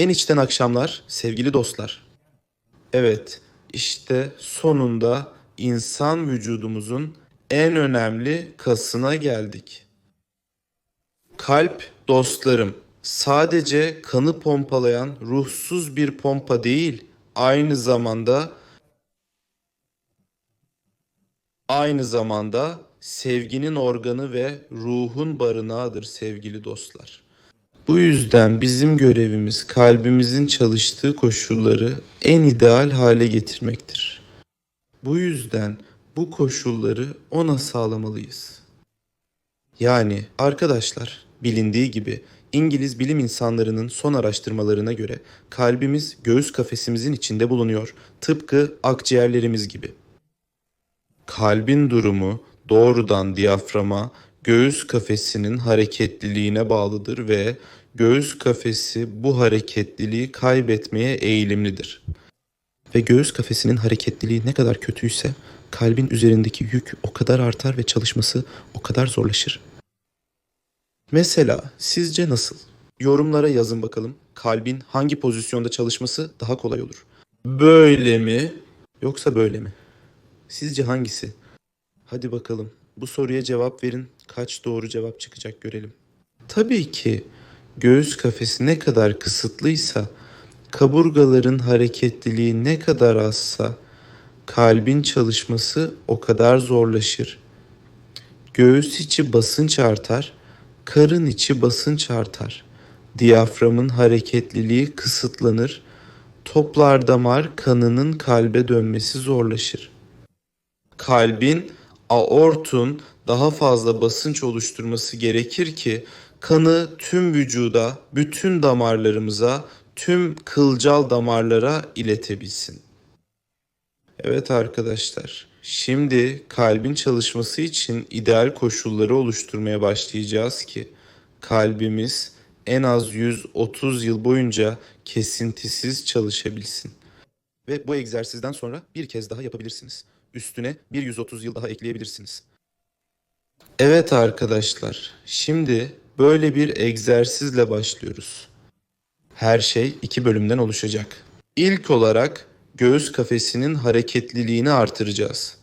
En içten akşamlar sevgili dostlar. Evet, işte sonunda insan vücudumuzun en önemli kasına geldik. Kalp dostlarım sadece kanı pompalayan ruhsuz bir pompa değil, aynı zamanda aynı zamanda sevginin organı ve ruhun barınağıdır sevgili dostlar. Bu yüzden bizim görevimiz kalbimizin çalıştığı koşulları en ideal hale getirmektir. Bu yüzden bu koşulları ona sağlamalıyız. Yani arkadaşlar bilindiği gibi İngiliz bilim insanlarının son araştırmalarına göre kalbimiz göğüs kafesimizin içinde bulunuyor. Tıpkı akciğerlerimiz gibi. Kalbin durumu doğrudan diyaframa, göğüs kafesinin hareketliliğine bağlıdır ve göğüs kafesi bu hareketliliği kaybetmeye eğilimlidir. Ve göğüs kafesinin hareketliliği ne kadar kötüyse kalbin üzerindeki yük o kadar artar ve çalışması o kadar zorlaşır. Mesela sizce nasıl? Yorumlara yazın bakalım. Kalbin hangi pozisyonda çalışması daha kolay olur? Böyle mi yoksa böyle mi? Sizce hangisi? Hadi bakalım. Bu soruya cevap verin. Kaç doğru cevap çıkacak görelim. Tabii ki göğüs kafesi ne kadar kısıtlıysa, kaburgaların hareketliliği ne kadar azsa, kalbin çalışması o kadar zorlaşır. Göğüs içi basınç artar, karın içi basınç artar. Diyaframın hareketliliği kısıtlanır, toplar damar kanının kalbe dönmesi zorlaşır kalbin aortun daha fazla basınç oluşturması gerekir ki kanı tüm vücuda, bütün damarlarımıza, tüm kılcal damarlara iletebilsin. Evet arkadaşlar, şimdi kalbin çalışması için ideal koşulları oluşturmaya başlayacağız ki kalbimiz en az 130 yıl boyunca kesintisiz çalışabilsin. Ve bu egzersizden sonra bir kez daha yapabilirsiniz. Üstüne bir 130 yıl daha ekleyebilirsiniz. Evet arkadaşlar, şimdi böyle bir egzersizle başlıyoruz. Her şey iki bölümden oluşacak. İlk olarak göğüs kafesinin hareketliliğini artıracağız.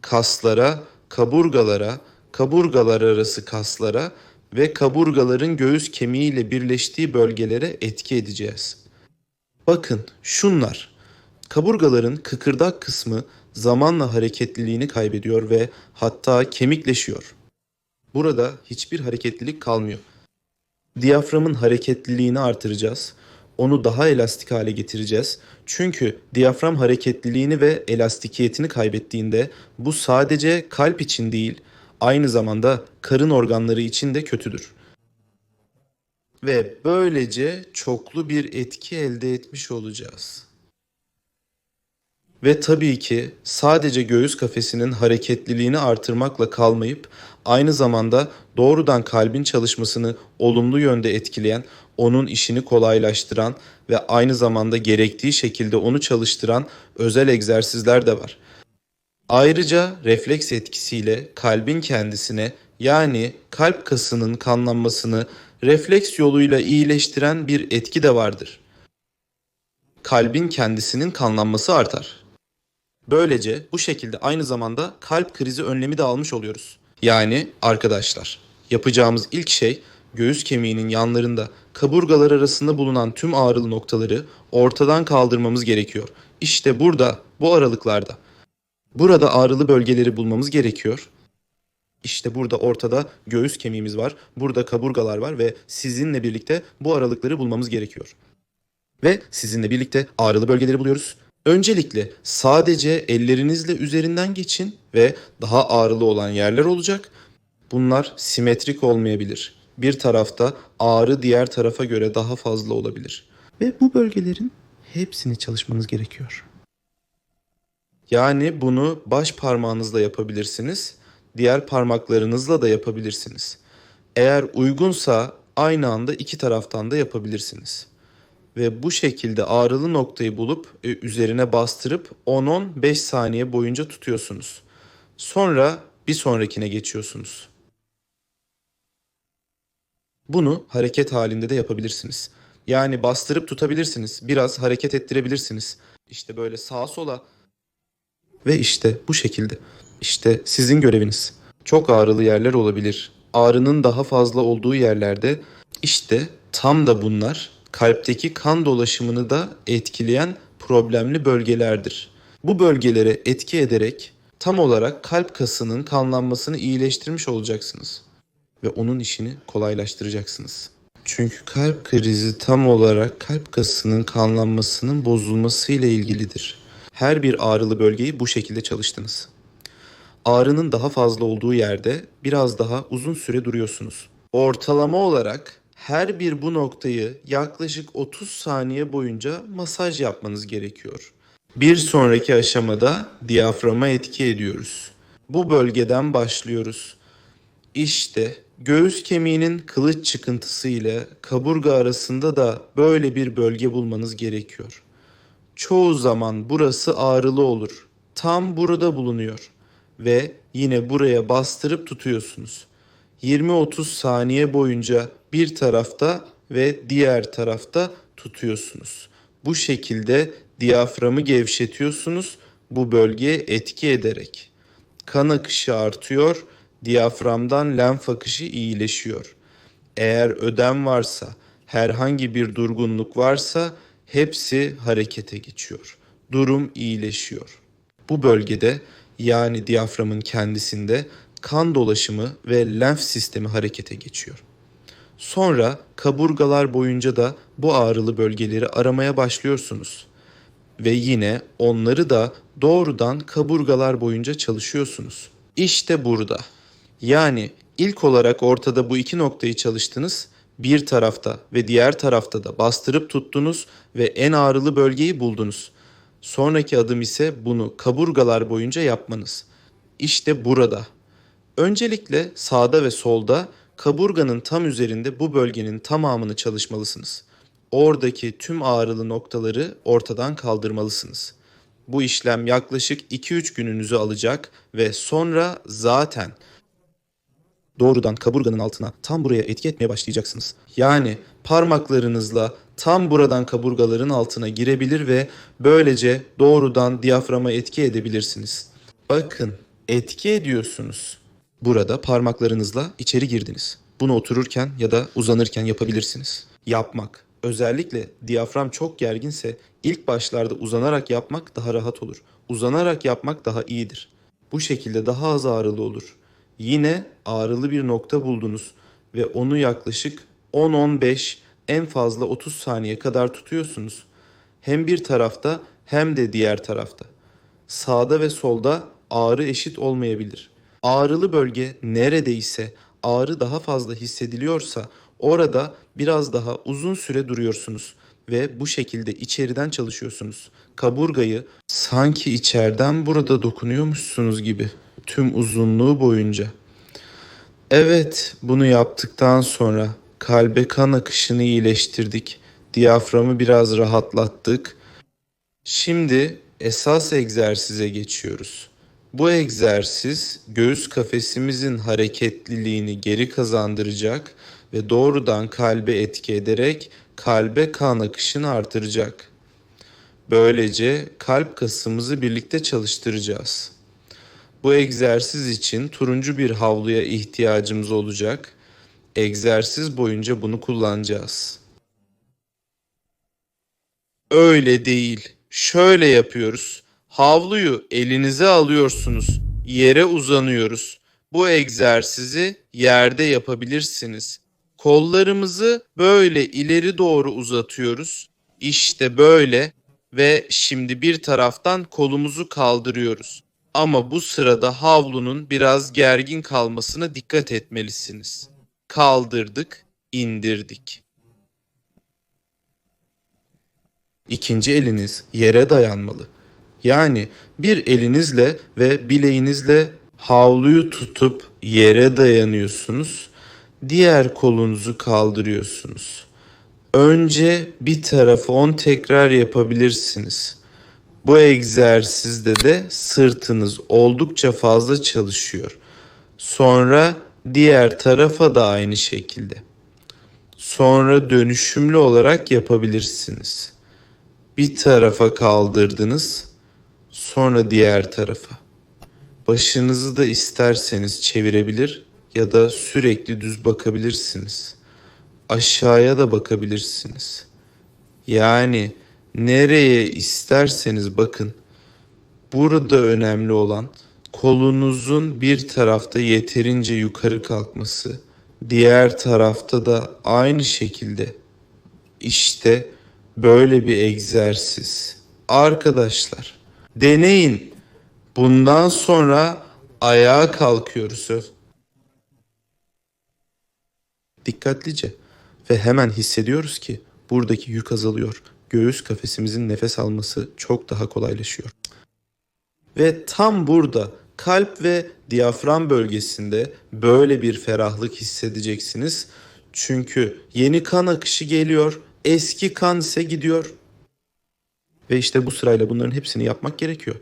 Kaslara, kaburgalara, kaburgalar arası kaslara ve kaburgaların göğüs kemiğiyle birleştiği bölgelere etki edeceğiz. Bakın şunlar. Kaburgaların kıkırdak kısmı zamanla hareketliliğini kaybediyor ve hatta kemikleşiyor. Burada hiçbir hareketlilik kalmıyor. Diyaframın hareketliliğini artıracağız. Onu daha elastik hale getireceğiz. Çünkü diyafram hareketliliğini ve elastikiyetini kaybettiğinde bu sadece kalp için değil, aynı zamanda karın organları için de kötüdür. Ve böylece çoklu bir etki elde etmiş olacağız. Ve tabii ki sadece göğüs kafesinin hareketliliğini artırmakla kalmayıp aynı zamanda doğrudan kalbin çalışmasını olumlu yönde etkileyen, onun işini kolaylaştıran ve aynı zamanda gerektiği şekilde onu çalıştıran özel egzersizler de var. Ayrıca refleks etkisiyle kalbin kendisine yani kalp kasının kanlanmasını refleks yoluyla iyileştiren bir etki de vardır. Kalbin kendisinin kanlanması artar. Böylece bu şekilde aynı zamanda kalp krizi önlemi de almış oluyoruz. Yani arkadaşlar yapacağımız ilk şey göğüs kemiğinin yanlarında kaburgalar arasında bulunan tüm ağrılı noktaları ortadan kaldırmamız gerekiyor. İşte burada bu aralıklarda. Burada ağrılı bölgeleri bulmamız gerekiyor. İşte burada ortada göğüs kemiğimiz var. Burada kaburgalar var ve sizinle birlikte bu aralıkları bulmamız gerekiyor. Ve sizinle birlikte ağrılı bölgeleri buluyoruz. Öncelikle sadece ellerinizle üzerinden geçin ve daha ağrılı olan yerler olacak. Bunlar simetrik olmayabilir. Bir tarafta ağrı diğer tarafa göre daha fazla olabilir. Ve bu bölgelerin hepsini çalışmanız gerekiyor. Yani bunu baş parmağınızla yapabilirsiniz. Diğer parmaklarınızla da yapabilirsiniz. Eğer uygunsa aynı anda iki taraftan da yapabilirsiniz ve bu şekilde ağrılı noktayı bulup e, üzerine bastırıp 10-15 saniye boyunca tutuyorsunuz. Sonra bir sonrakine geçiyorsunuz. Bunu hareket halinde de yapabilirsiniz. Yani bastırıp tutabilirsiniz. Biraz hareket ettirebilirsiniz. İşte böyle sağa sola. Ve işte bu şekilde. İşte sizin göreviniz. Çok ağrılı yerler olabilir. Ağrının daha fazla olduğu yerlerde işte tam da bunlar kalpteki kan dolaşımını da etkileyen problemli bölgelerdir. Bu bölgelere etki ederek tam olarak kalp kasının kanlanmasını iyileştirmiş olacaksınız ve onun işini kolaylaştıracaksınız. Çünkü kalp krizi tam olarak kalp kasının kanlanmasının bozulması ile ilgilidir. Her bir ağrılı bölgeyi bu şekilde çalıştınız. Ağrının daha fazla olduğu yerde biraz daha uzun süre duruyorsunuz. Ortalama olarak her bir bu noktayı yaklaşık 30 saniye boyunca masaj yapmanız gerekiyor. Bir sonraki aşamada diyaframa etki ediyoruz. Bu bölgeden başlıyoruz. İşte göğüs kemiğinin kılıç çıkıntısı ile kaburga arasında da böyle bir bölge bulmanız gerekiyor. Çoğu zaman burası ağrılı olur. Tam burada bulunuyor ve yine buraya bastırıp tutuyorsunuz. 20-30 saniye boyunca bir tarafta ve diğer tarafta tutuyorsunuz. Bu şekilde diyaframı gevşetiyorsunuz bu bölgeye etki ederek. Kan akışı artıyor, diyaframdan lenf akışı iyileşiyor. Eğer ödem varsa, herhangi bir durgunluk varsa hepsi harekete geçiyor. Durum iyileşiyor. Bu bölgede yani diyaframın kendisinde kan dolaşımı ve lenf sistemi harekete geçiyor. Sonra kaburgalar boyunca da bu ağrılı bölgeleri aramaya başlıyorsunuz. Ve yine onları da doğrudan kaburgalar boyunca çalışıyorsunuz. İşte burada. Yani ilk olarak ortada bu iki noktayı çalıştınız. Bir tarafta ve diğer tarafta da bastırıp tuttunuz ve en ağrılı bölgeyi buldunuz. Sonraki adım ise bunu kaburgalar boyunca yapmanız. İşte burada. Öncelikle sağda ve solda kaburganın tam üzerinde bu bölgenin tamamını çalışmalısınız. Oradaki tüm ağrılı noktaları ortadan kaldırmalısınız. Bu işlem yaklaşık 2-3 gününüzü alacak ve sonra zaten doğrudan kaburganın altına tam buraya etki etmeye başlayacaksınız. Yani parmaklarınızla tam buradan kaburgaların altına girebilir ve böylece doğrudan diyaframa etki edebilirsiniz. Bakın etki ediyorsunuz. Burada parmaklarınızla içeri girdiniz. Bunu otururken ya da uzanırken yapabilirsiniz. Yapmak. Özellikle diyafram çok gerginse ilk başlarda uzanarak yapmak daha rahat olur. Uzanarak yapmak daha iyidir. Bu şekilde daha az ağrılı olur. Yine ağrılı bir nokta buldunuz ve onu yaklaşık 10-15 en fazla 30 saniye kadar tutuyorsunuz. Hem bir tarafta hem de diğer tarafta. Sağda ve solda ağrı eşit olmayabilir. Ağrılı bölge neredeyse ağrı daha fazla hissediliyorsa orada biraz daha uzun süre duruyorsunuz ve bu şekilde içeriden çalışıyorsunuz. Kaburgayı sanki içeriden burada dokunuyormuşsunuz gibi tüm uzunluğu boyunca. Evet, bunu yaptıktan sonra kalbe kan akışını iyileştirdik. Diyaframı biraz rahatlattık. Şimdi esas egzersize geçiyoruz. Bu egzersiz göğüs kafesimizin hareketliliğini geri kazandıracak ve doğrudan kalbe etki ederek kalbe kan akışını artıracak. Böylece kalp kasımızı birlikte çalıştıracağız. Bu egzersiz için turuncu bir havluya ihtiyacımız olacak. Egzersiz boyunca bunu kullanacağız. Öyle değil. Şöyle yapıyoruz. Havluyu elinize alıyorsunuz. Yere uzanıyoruz. Bu egzersizi yerde yapabilirsiniz. Kollarımızı böyle ileri doğru uzatıyoruz. İşte böyle ve şimdi bir taraftan kolumuzu kaldırıyoruz. Ama bu sırada havlunun biraz gergin kalmasına dikkat etmelisiniz. Kaldırdık, indirdik. İkinci eliniz yere dayanmalı. Yani bir elinizle ve bileğinizle havluyu tutup yere dayanıyorsunuz. Diğer kolunuzu kaldırıyorsunuz. Önce bir tarafı 10 tekrar yapabilirsiniz. Bu egzersizde de sırtınız oldukça fazla çalışıyor. Sonra diğer tarafa da aynı şekilde. Sonra dönüşümlü olarak yapabilirsiniz. Bir tarafa kaldırdınız, sonra diğer tarafa. Başınızı da isterseniz çevirebilir ya da sürekli düz bakabilirsiniz. Aşağıya da bakabilirsiniz. Yani nereye isterseniz bakın. Burada önemli olan kolunuzun bir tarafta yeterince yukarı kalkması, diğer tarafta da aynı şekilde. İşte böyle bir egzersiz. Arkadaşlar deneyin. Bundan sonra ayağa kalkıyoruz. Dikkatlice ve hemen hissediyoruz ki buradaki yük azalıyor. Göğüs kafesimizin nefes alması çok daha kolaylaşıyor. Ve tam burada kalp ve diyafram bölgesinde böyle bir ferahlık hissedeceksiniz. Çünkü yeni kan akışı geliyor, eski kan ise gidiyor. Ve işte bu sırayla bunların hepsini yapmak gerekiyor.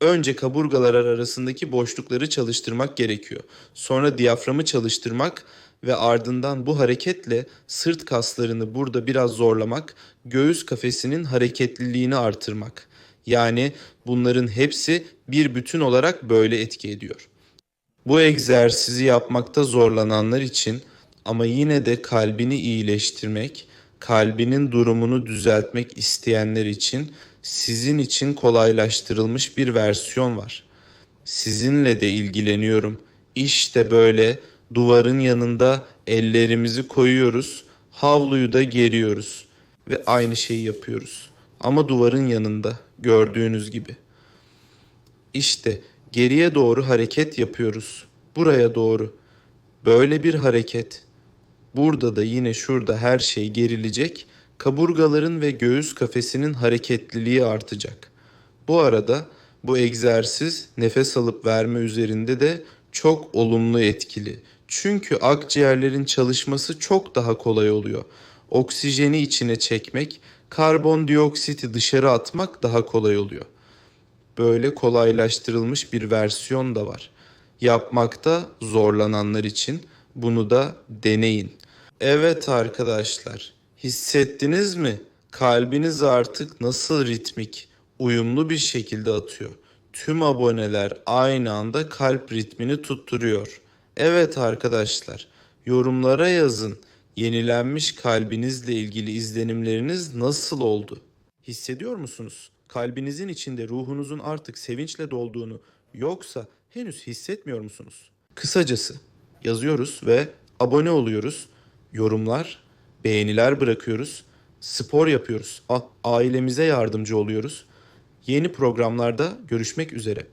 Önce kaburgalar arasındaki boşlukları çalıştırmak gerekiyor. Sonra diyaframı çalıştırmak ve ardından bu hareketle sırt kaslarını burada biraz zorlamak, göğüs kafesinin hareketliliğini artırmak. Yani bunların hepsi bir bütün olarak böyle etki ediyor. Bu egzersizi yapmakta zorlananlar için ama yine de kalbini iyileştirmek, kalbinin durumunu düzeltmek isteyenler için sizin için kolaylaştırılmış bir versiyon var. Sizinle de ilgileniyorum. İşte böyle duvarın yanında ellerimizi koyuyoruz, havluyu da geriyoruz ve aynı şeyi yapıyoruz. Ama duvarın yanında gördüğünüz gibi. İşte geriye doğru hareket yapıyoruz. Buraya doğru. Böyle bir hareket. Burada da yine şurada her şey gerilecek. Kaburgaların ve göğüs kafesinin hareketliliği artacak. Bu arada bu egzersiz nefes alıp verme üzerinde de çok olumlu etkili. Çünkü akciğerlerin çalışması çok daha kolay oluyor. Oksijeni içine çekmek, karbondioksiti dışarı atmak daha kolay oluyor. Böyle kolaylaştırılmış bir versiyon da var. Yapmakta zorlananlar için bunu da deneyin. Evet arkadaşlar, hissettiniz mi? Kalbiniz artık nasıl ritmik, uyumlu bir şekilde atıyor. Tüm aboneler aynı anda kalp ritmini tutturuyor. Evet arkadaşlar, yorumlara yazın. Yenilenmiş kalbinizle ilgili izlenimleriniz nasıl oldu? Hissediyor musunuz? Kalbinizin içinde ruhunuzun artık sevinçle dolduğunu yoksa henüz hissetmiyor musunuz? Kısacası yazıyoruz ve abone oluyoruz. Yorumlar, beğeniler bırakıyoruz. Spor yapıyoruz. Ailemize yardımcı oluyoruz. Yeni programlarda görüşmek üzere.